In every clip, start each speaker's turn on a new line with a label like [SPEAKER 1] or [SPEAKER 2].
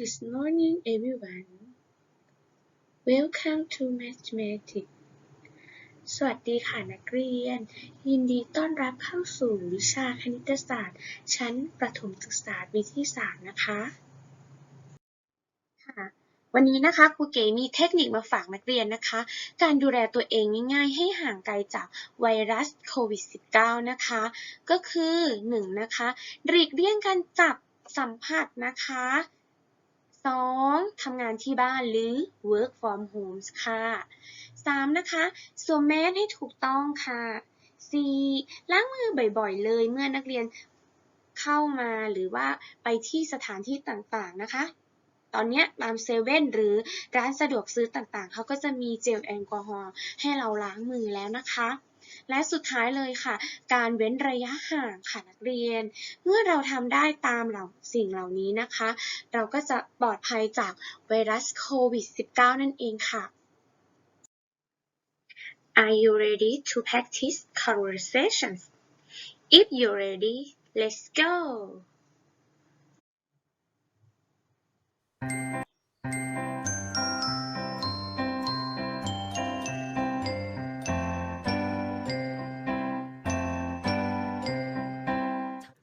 [SPEAKER 1] Good morning everyone Welcome to Mathematics สวัสดีค่ะนักเรียน ยินดีต้อนรับเข้าสู่วิชาคณิตศาสตร์ ชั้นประถมศึกษาปีที่สามนะคะค่ะวันนี้นะคะครูเก๋มีเทคนิคมาฝากนักเรียนนะคะ การดูแลตัวเองง่ายๆ ให้ห่างไกลจากไวรัสโควิด -19 นะคะ ก็คือ 1. นะคะหลีกเลี่ยงการจับสัมผัสนะคะ 2. ทำงานที่บ้านหรือ work from home ค่ะ 3. นะคะสวมแมสให้ถูกต้องค่ะ 4. ล้างมือบ่อยๆ เลยเมื่อนักเรียนเข้ามาหรือว่าไปที่สถานที่ต่างๆนะคะ ตอนนี้ตามเซเว่นหรือร้านสะดวกซื้อต่างๆ เขาก็จะมีเจลแอลกอฮอล์ให้เราล้างมือแล้วนะคะ และสุดท้ายเลยค่ะ การเว้นระยะห่างค่ะนักเรียน เมื่อเราทำได้ตามเหล่าสิ่งเหล่านี้นะคะ เราก็จะปลอดภัยจากไวรัสโควิด -19 นั่นเองค่ะ Are you ready to practice conversations? If you're ready, let's go!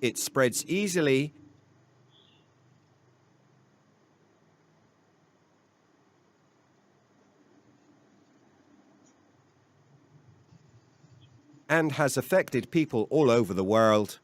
[SPEAKER 2] It spreads easily and has affected people all over the world.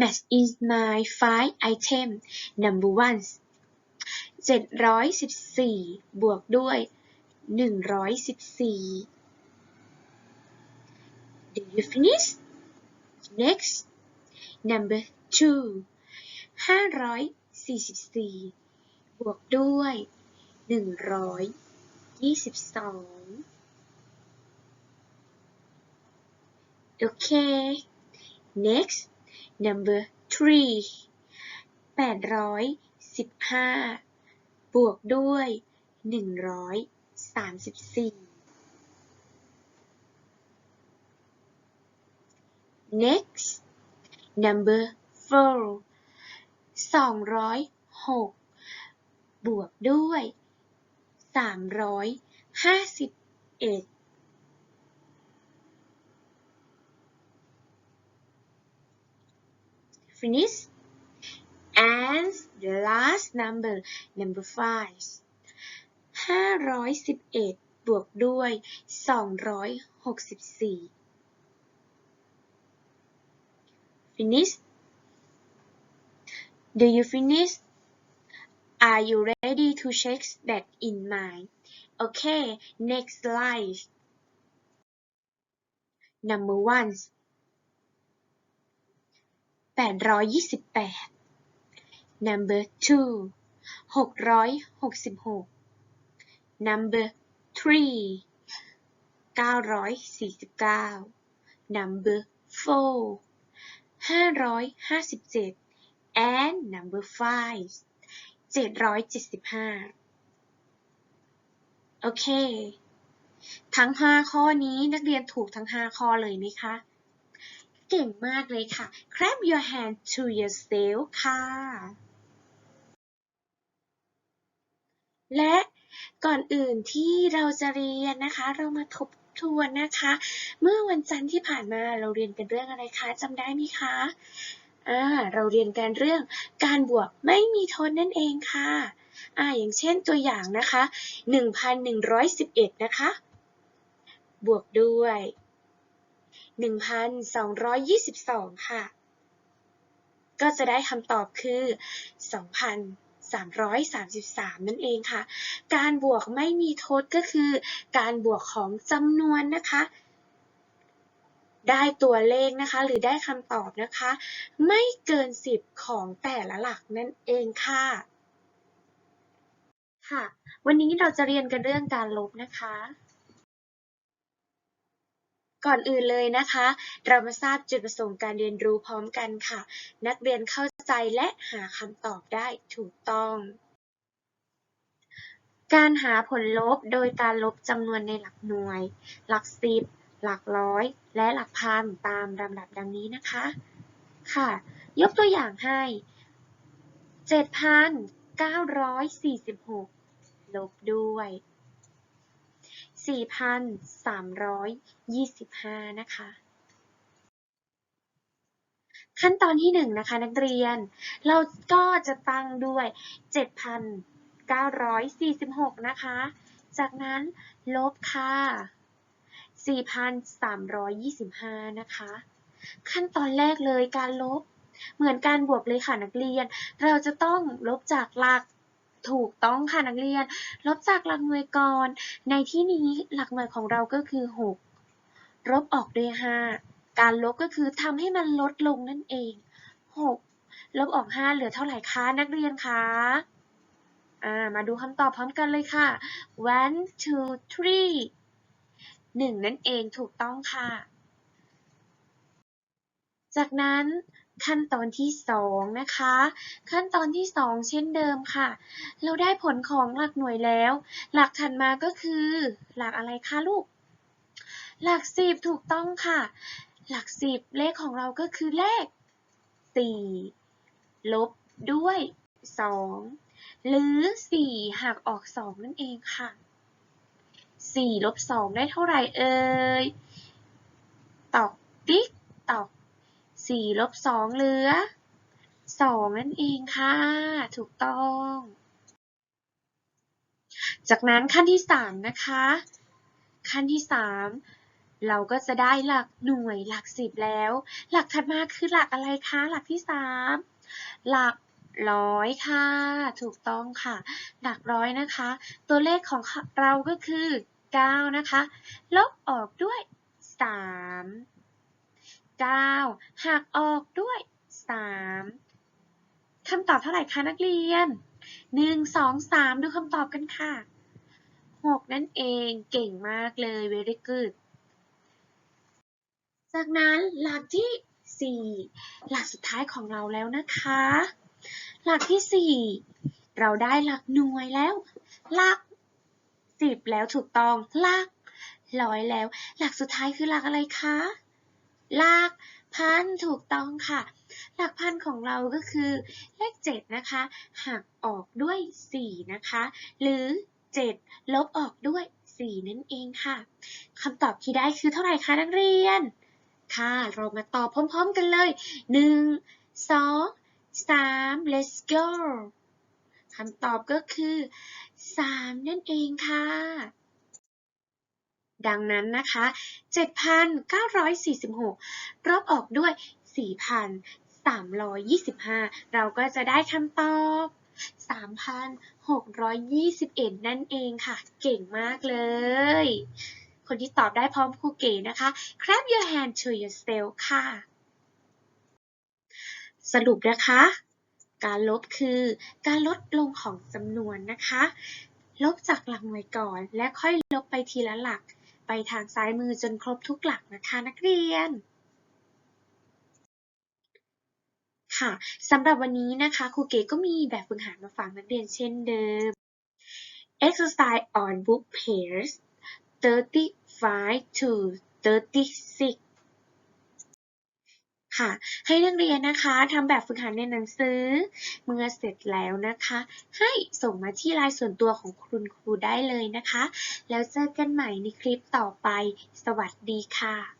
[SPEAKER 1] Match is my five item number one เจ็ดร้อยสิบวกด้วยหนึ่งร้อยสิบสี่ Do you finish? Next number two ห้าร้อยสี่สิบวกด้วยหนึ่งร้อยยี่สิบสอง Okay next number three แปดร้อยสิบห้าบวกด้วยหนึ่งร้อยสามสิบสี่ next number four สองร้อยหกบวกด้วยสามร้อยห้าสิบเอ็ด finish and the last number number five ห้าร้อยสิบเอ็ดบวกด้วยสองร้อยหกสิบสี่ finish do you finish are you ready to check that in mind okay next slide number one แปดร้อยยี่สิบแปด number two หกร้อยหกสิบหก number three 949 number four 557 and number five 775 โอเค ทั้ง 5 ข้อนี้นักเรียนถูกทั้ง 5 ข้อเลยไหมคะ เก่งมากเลยค่ะ clap your hand to yourself ค่ะ และก่อนอื่นที่เราจะเรียนนะคะ เรามาทบทวนนะคะ เมื่อวันจันทร์ที่ผ่านมาเราเรียนกันเรื่องอะไรคะจำได้ไหมคะอ่าเราเรียนกันเรื่องการบวกไม่มีทนนั่นเองค่ะอ่าอย่างเช่นตัวอย่างนะคะ 1,111 นะคะ บวกด้วย 1,222 ค่ะ ก็จะได้คำตอบคือ 2,333 นั่นเองค่ะ การบวกไม่มีทดก็คือ การบวกของจำนวนนะคะ ได้ตัวเลขนะคะ หรือได้คำตอบนะคะ ไม่เกิน 10 ของแต่ละหลักนั่นเองค่ะค่ะ วันนี้เราจะเรียนกันเรื่องการลบนะคะ ก่อนอื่นเลยนะคะ เรามาทราบจุดประสงค์การเรียนรู้พร้อมกันค่ะ นักเรียนเข้าใจและหาคำตอบได้ถูกต้อง การหาผลลบโดยการลบจำนวนในหลักหน่วย หลักสิบ หลักร้อย และหลักพันตามลำดับดังนี้นะคะ ค่ะ ยกตัวอย่างให้ 7,946 ลบด้วย 4,325 นะคะ ขั้นตอนที่หนึ่งนะคะนักเรียน เราก็จะตั้งด้วย 7,946 นะคะ จากนั้นลบค่ะ 4,325 นะคะ ขั้นตอนแรกเลยการลบเหมือนการบวกเลยค่ะนักเรียน เราจะต้องลบจากหลัก ถูกต้องค่ะนักเรียน ลบจากหลักหน่วยก่อน ในที่นี้หลักหน่วยของเราก็คือ 6 ลบออกด้วย 5 การลบก็คือทำให้มันลดลงนั่นเอง 6 ลบออก 5 เหลือเท่าไหร่คะนักเรียนคะมาดูคำตอบพร้อมกันเลยค่ะ one two three หนึ่งนั่นเองถูกต้องค่ะ จากนั้นขั้นตอนที่สองนะคะ ขั้นตอนที่สองเช่นเดิมค่ะ เราได้ผลของหลักหน่วยแล้ว หลักถัดมาก็คือ หลักอะไรคะลูก หลักสิบถูกต้องค่ะ หลักสิบเลขของเราก็คือเลขสี่ลบด้วยสองหรือสี่หักออกสองนั่นเองค่ะสี่ลบสองได้เท่าไหร่เอ่ย ตอกติ๊กตอก สี่ลบสองเหลือสองนั่นเองค่ะ ถูกต้อง จากนั้นขั้นที่สามนะคะ ขั้นที่สามเราก็จะได้หลักหน่วยหลักสิบแล้ว หลักถัดมาคือหลักอะไรคะ หลักที่สามหลักร้อยค่ะ ถูกต้องค่ะ หลักร้อยนะคะ ตัวเลขของเราก็คือ 9 นะคะ ลบออกด้วย 3 9หักออกด้วย 3คำตอบเท่าไหร่คะนักเรียน 1 2 3 ดูคำตอบกันค่ะ 6 นั่นเองเก่งมากเลย very good จากนั้นหลักที่ 4 หลักสุดท้ายของเราแล้วนะคะ หลักที่ 4 เราได้หลักหน่วยแล้ว หลัก 10 แล้วถูกต้อง หลักร้อยแล้ว หลักสุดท้ายคือหลักอะไรคะ หลักพันถูกต้องค่ะ หลักพันของเราก็คือเลข 7 นะคะ หักออกด้วย 4 นะคะ หรือ 7 ลบออกด้วย 4 นั่นเองค่ะคำตอบที่ได้คือเท่าไหร่คะนักเรียน ค่ะ เรามาตอบพร้อมๆกันเลย 1 2 3 let's go คำตอบก็คือ 3 นั่นเองค่ะ ดังนั้นนะคะ 7,946รอบออกด้วย 4,325 เราก็จะได้คำตอบ 3,621 นั่นเองค่ะ เก่งมากเลย คนที่ตอบได้พร้อมครูเก๋นะคะ clap your hand to yourself ค่ะ สรุปนะคะ การลบคือการลดลงของจำนวนนะคะ ลบจากหลักหน่วยก่อนและค่อยลบไปทีละหลัก ไปทางซ้ายมือจนครบทุกหลักนะคะนักเรียน ค่ะสำหรับวันนี้นะคะครูเก๋ก็มีแบบฝึกหัดมาฝากนักเรียนเช่นเดิม Exercise on book page 35 to 36 ค่ะ ให้นักเรียนนะคะทำแบบฝึกหัดในหนังสือ เมื่อเสร็จแล้วนะคะ ให้ส่งมาที่ไลน์ส่วนตัวของคุณครูได้เลยนะคะ แล้วเจอกันใหม่ในคลิปต่อไป สวัสดีค่ะ